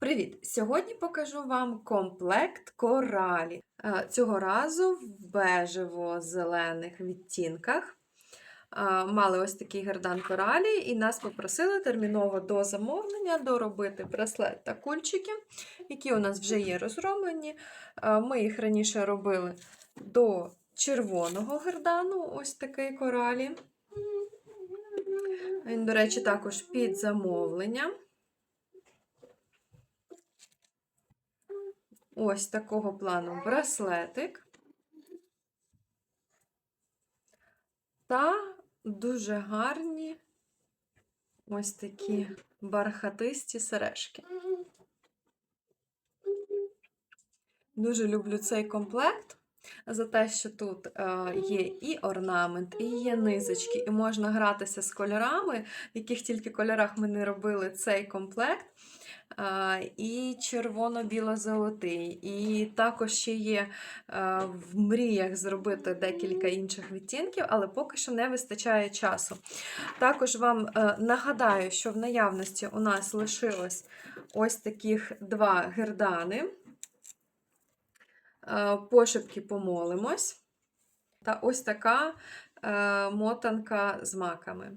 Привіт! Сьогодні покажу вам комплект коралі. Е, Цього разу в бежево-зелених відтінках. Е, Мали ось такий гердан коралі, і нас попросили терміново до замовлення доробити браслет та кульчики, які у нас вже є розроблені. Е, Ми їх раніше робили до червоного гердану, ось такий коралі. Він, до речі, також під замовлення. Ось такого плану браслетик. Та дуже гарні ось такі бархатисті сережки. Дуже люблю цей комплект за те, що тут е, є і орнамент, і є низочки, і можна гратися з кольорами, в яких тільки кольорах ми не робили цей комплект. Е, і червоно-біло-золотий. І також ще є е, в мріях зробити декілька інших відтінків, але поки що не вистачає часу. Також вам нагадаю, що в наявності у нас лишилось ось таких два гердани. Е, Пошепки помолимось. Та ось така е, мотанка з маками.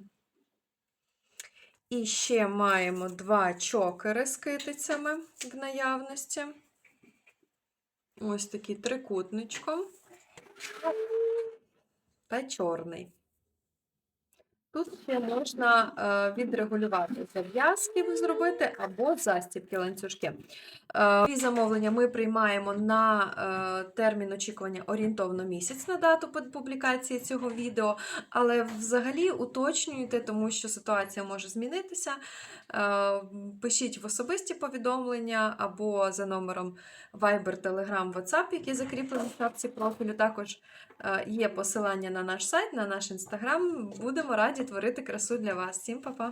І ще маємо два чокери з китицями в наявності. Ось такий трикутничком та чорний. Тут ще можна е, відрегулювати зав'язки зробити або застібки ланцюжки. Е, Ці замовлення ми приймаємо на е, термін очікування орієнтовно місяць на дату публікації цього відео, але взагалі уточнюйте, тому що ситуація може змінитися. Пишіть в особисті повідомлення або за номером Viber, Telegram, WhatsApp, який закріплений в шапці профілю. Також є посилання на наш сайт, на наш інстаграм. Будемо раді творити красу для вас. Всім па-па!